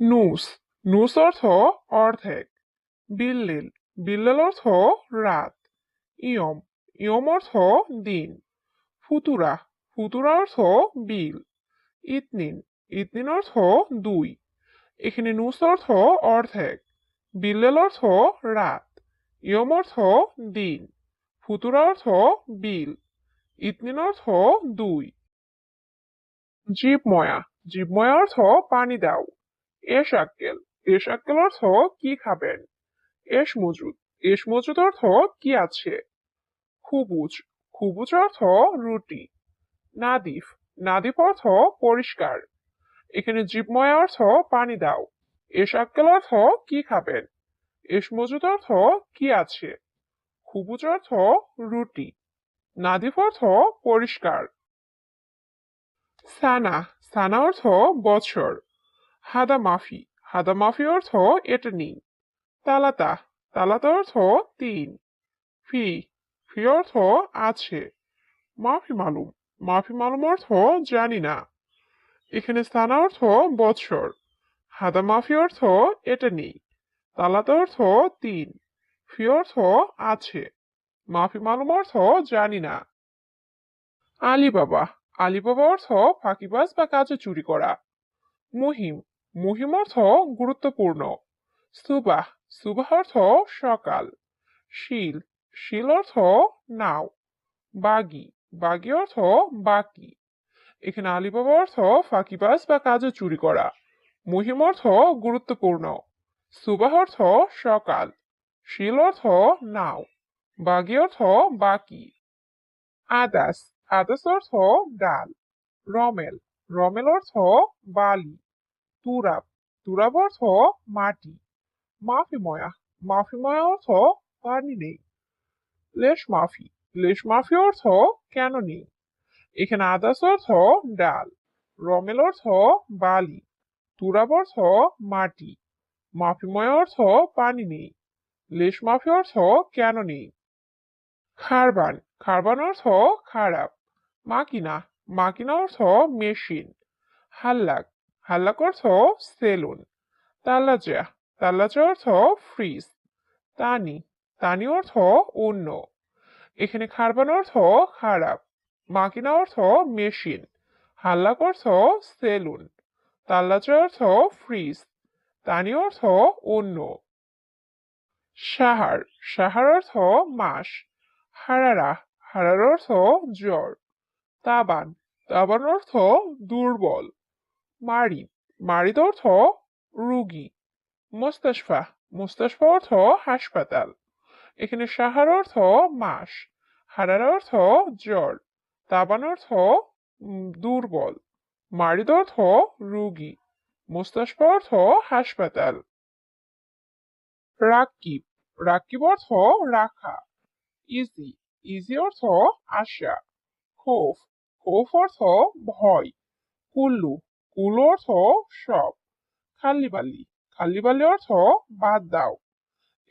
নুস। নুস অর্থ অর্ধেক। বিল্লিল। বিল্লাল অর্থ রাত। ইয়ম। ইয়ম অর্থ দিন। ফুতুরা। ফুতুরা অর্থ বিল। ইতনিন। ইতনিন অর্থ দুই। এখানে নুস অর্থ অর্ধেক। বিল্লাল অর্থ রাত। ইয়ম অর্থ দিন। ফুতুরা অর্থ বিল। ইতনিন অর্থ দুই। জীবময়া। জীবময়া অর্থ পানি দাও। এস আক্কেল এস আক্কেল অর্থ কি খাবেন? এস মজুদ এস মজুদ অর্থ কি আছে? খুবুজ। খুবুজ অর্থ রুটি। নাদিফ। নাদিফ অর্থ পরিষ্কার। এখানে জীবময় অর্থ পানি দাও। এস আক্কেল অর্থ কি খাবেন? এস মজুদ অর্থ কি আছে? খুবুজ অর্থ রুটি। নাদিফ অর্থ পরিষ্কার। সানা। সানা অর্থ বছর। হাদা মাফি হাদা মাফি অর্থ এটা নেই। তালাতা তালাতা অর্থ তিন। ফি। ফি অর্থ আছে। মাফি মালুম। মাফি মালুম অর্থ জানি না। এখানে স্থানা অর্থ বৎসর। হাদা মাফি অর্থ এটা নেই। তালাতা অর্থ তিন। ফি অর্থ আছে। মাফি মালুম অর্থ জানি না। আলিবাবা। আলিবাবা অর্থ ফাঁকিবাজ বা কাজে চুরি করা। মুহিম। মুহিম অর্থ গুরুত্বপূর্ণ। সুবাহ সুবাহ অর্থ সকাল। শিল শিল অর্থ নাও। বাগি বাগি অর্থ বাকি। এখানে আলিবাবা অর্থ ফাঁকিবাজ বা কাজে চুরি করা। মুহিম অর্থ গুরুত্বপূর্ণ। সুবাহ অর্থ সকাল। শিল অর্থ নাও। বাগি অর্থ বাকি। আদাস আদাস অর্থ ডাল। রমেল রমেল অর্থ বালি। তুরাব তুরাব অর্থ মাটি। মাফিময়া মাফিময়া অর্থ পানি নেই। লেশ মাফি লেশ মাফি অর্থ কেন নেই? এখানে আদাস অর্থ ডাল, রমেল অর্থ বালি, তুরাব অর্থ মাটি, মাফিময় অর্থ পানি নেই। লেশ মাফি অর্থ কেন নেই? খারবান খারবান অর্থ খারাপ। মাকিনা মাকিনা অর্থ মেশিন। হাল্লাক হাল্লাক অর্থ সেলুন। তাল্লাজা তাল্লাজা অর্থ ফ্রিজ। তানি তানি অর্থ অন্য এখানে খারবান অর্থ খারাপ। মাকিনা অর্থ মেশিন। হাল্লাক অর্থ সেলুন। তাল্লাজা অর্থ ফ্রিজ। তানি অর্থ অন্য সাহার সাহার অর্থ মাস। হারারা, হারার অর্থ জ্বর। তাবান তাবান অর্থ দুর্বল। মারিদ মারিদ অর্থ রুগী। মোস্তাশফা। মোস্তাশফা অর্থ হাসপাতাল। এখানে সাহার অর্থ মাস। হারার অর্থ জ্বর। তাবান অর্থ দুর্বল। মারিদ অর্থ রুগী। মোস্তাশফা অর্থ হাসপাতাল। রাকিব। রাকিব অর্থ রাখা। ইজি। ইজি অর্থ আশা। খোফ। খোফ অর্থ ভয়। কুল্লু। কুল্লু অর্থ সব। খাল্লিবালি খাল্লিবালি অর্থ বাদ দাও।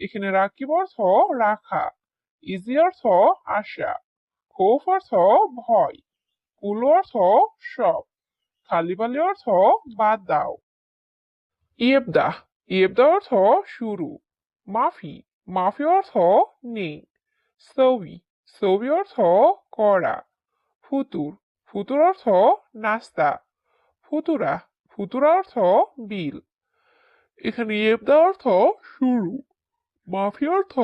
এখানে রাকিব অর্থ রাখা। ইজি অর্থ আশা। খোফ অর্থ ভয়। কুল্লু অর্থ সব। খাল্লিবালি অর্থ বাদ দাও। ইয়েবদা। ইয়েবদা অর্থ শুরু। মাফি। মাফি অর্থ নেই। সৌবি। সৌবি অর্থ করা। ফুতুর। ফুতুর অর্থ নাস্তা। ফুতুরা ফুতুরা অর্থ বিল। এখানে ইয়েবদা অর্থ শুরু, মাফি অর্থ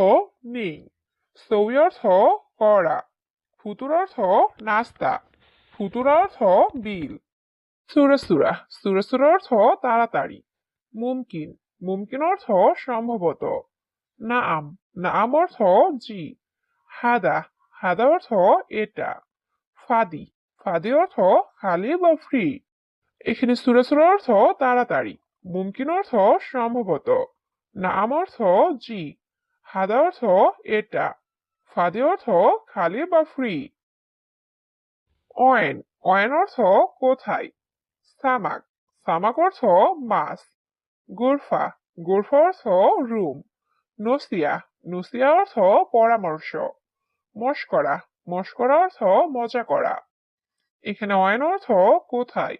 নেই সৌবি অর্থ করা, ফুতুর অর্থ নাস্তা, ফুতুরা অর্থ বিল। সুরাসুরা সুরাসুরা অর্থ তাড়াতাড়ি, মুমকিন মুমকিন অর্থ সম্ভবত নাম নাম অর্থ জি, হাদা হাদা অর্থ এটা, ফাদি ফাদি অর্থ খালি বা ফ্রি। এখানে সুরাসুরা অর্থ তাড়াতাড়ি, মুমকিন অর্থ সম্ভবত, নাম অর্থ জি, হাদা অর্থ এটা, ফাদে অর্থ খালি বা ফ্রি অয়েন অয়েন অর্থ কোথায়? সামাক সামাক অর্থ মাছ, গুরফা গুরফা অর্থ রুম, নসিয়া নসিয়া অর্থ পরামর্শ, মস্করা মস্করা অর্থ মজা করা। এখানে অয়ন অর্থ কোথায়?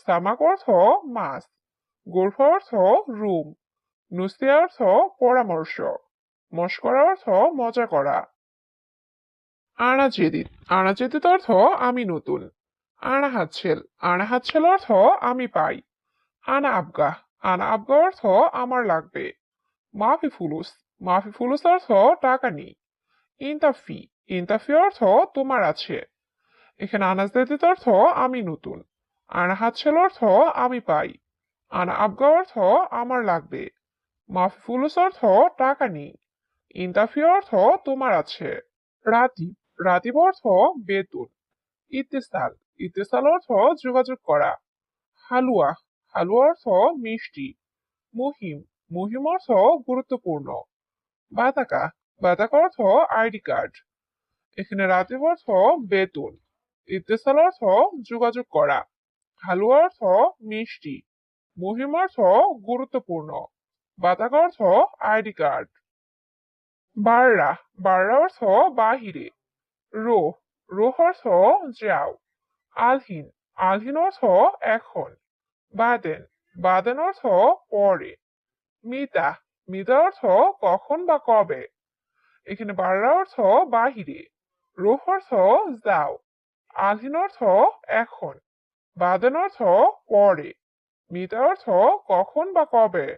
সামাক অর্থ মাছ, গোরফা অর্থ রুম নুস্তিয়া অর্থ পরামর্শ, মস্করা অর্থ মজা করা। আনা জেদিদ আনা অর্থ আমি নতুন আনা হাতছেল আনা হাতছেল অর্থ আমি পাই আনা আবগা আনা আবগা অর্থ আমার লাগবে মাফি ফুলুস মাফি ফুলুস অর্থ টাকা নেই, ইনতাফি ইনতাফি অর্থ তোমার আছে, এখানে আনাজ অর্থ আমি নতুন। আনা হাতছেল অর্থ আমি পাই। আনা আবগা অর্থ আমার লাগবে। মাফি ফুলুস অর্থ টাকা নেই। ইনতাফি অর্থ তোমার আছে। রাতিব রাতিব অর্থ বেতন। ইত্তেসাল ইত্তেসাল অর্থ যোগাযোগ করা। হালুয়া হালুয়া অর্থ মিষ্টি। মুহিম মুহিম অর্থ গুরুত্বপূর্ণ। বাতাকা বাতাকা অর্থ আইডি কার্ড। এখানে রাতিব অর্থ বেতন। ইত্তেসাল অর্থ যোগাযোগ করা। হালুয়া অর্থ মিষ্টি মুহিম অর্থ গুরুত্বপূর্ণ বাতাকা অর্থ আইডি কার্ড। বাররা অর্থ বাহিরে রোহ অর্থ যাও আলহিন আলহিন অর্থ এখন, বাদেন বাদেন অর্থ পরে, মিতা মিতা অর্থ কখন বা কবে, এখানে বাররা অর্থ বাহিরে রোহ অর্থ যাও আলহিন অর্থ এখন। বাদেন অর্থ পরে মিতা অর্থ কখন বা কবে?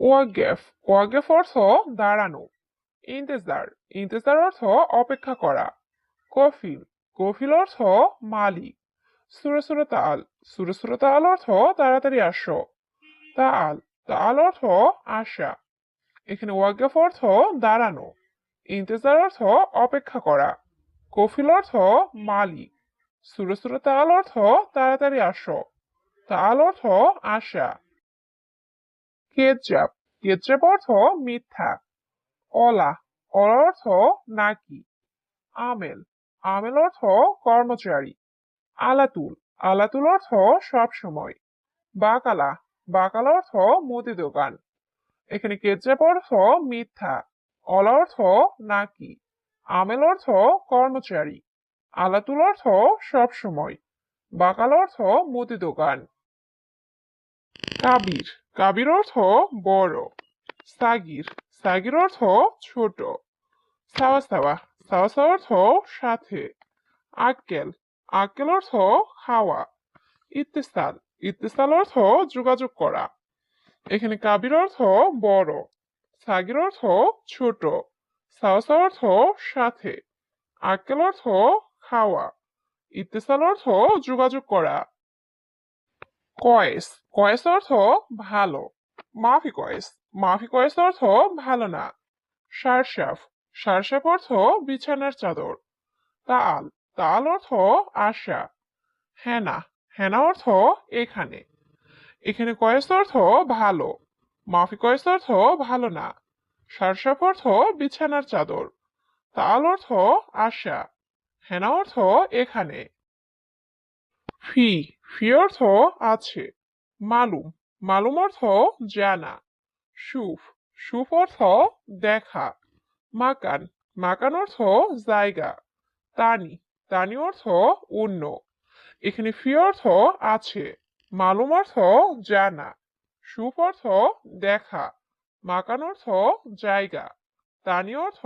ওয়াগেফ ওয়াগেফ অর্থ দাঁড়ানো, ইন্তেজার ইন্তেজার অর্থ অপেক্ষা করা, কফিল কফিল অর্থ মালিক, সুরে সুরে তাল, সুরে সুরে তাল অর্থ তাড়াতাড়ি আসো, তাল তাল অর্থ আশা, এখানে ওয়াগেফ অর্থ দাঁড়ানো, ইন্তেজার অর্থ অপেক্ষা করা, কফিল অর্থ মালিক সুরে সুরে তাল অর্থ, তাড়াতাড়ি আসো। তাল অর্থ আশা কেচাপ কেচাপ অর্থ, মিথ্যা। অলা। অলা অর্থ, নাকি। আমেল। আমেল অর্থ, কর্মচারী। আলাতুল। আলাতুল অর্থ, সব সময়। বাকালা। বাকালা অর্থ, মুদি দোকান। এখানে কেচাপ অর্থ, মিথ্যা। অলা অর্থ, নাকি। আমেল অর্থ, কর্মচারী। আলাতুল অর্থ সব সময়। বাকাল অর্থ মুদি দোকান। কাবির। কাবির অর্থ বড়। সাগির। সাগির অর্থ ছোট। সাওয়া সাওয়া অর্থ সাথে। আক্কেল। আক্কেল অর্থ খাওয়া। ইত্তেসাল। ইত্তেসাল অর্থ যোগাযোগ করা। এখানে কাবির অর্থ বড়। সাগির অর্থ ছোট। সাওয়া অর্থ সাথে। আক্কেল অর্থ খাওয়া। ইত্তেসাল অর্থ যোগাযোগ করা। কয়েস। কয়েস অর্থ ভালো। মাফি কয়েস। মাফি কয়েস অর্থ ভালো না। সারসাফ সারসাফ অর্থ বিছানার চাদর। তাল। তাল অর্থ আশা। হেনা। হেনা অর্থ এখানে। এখানে কয়েস অর্থ ভালো। মাফি কয়েস অর্থ ভালো না। সারসাফ অর্থ বিছানার চাদর। তাল অর্থ আশা। হেনা অর্থ এখানে। ফি ফি অর্থ আছে। মালুম মালুম অর্থ জানা। সুফ সুফ অর্থ দেখা। মাকান মাকান অর্থ জায়গা। তানি তানি অর্থ অন্য। এখানে ফি অর্থ আছে। মালুম অর্থ জানা। সুফ অর্থ দেখা। মাকান অর্থ জায়গা। তানি অর্থ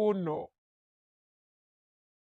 অন্য।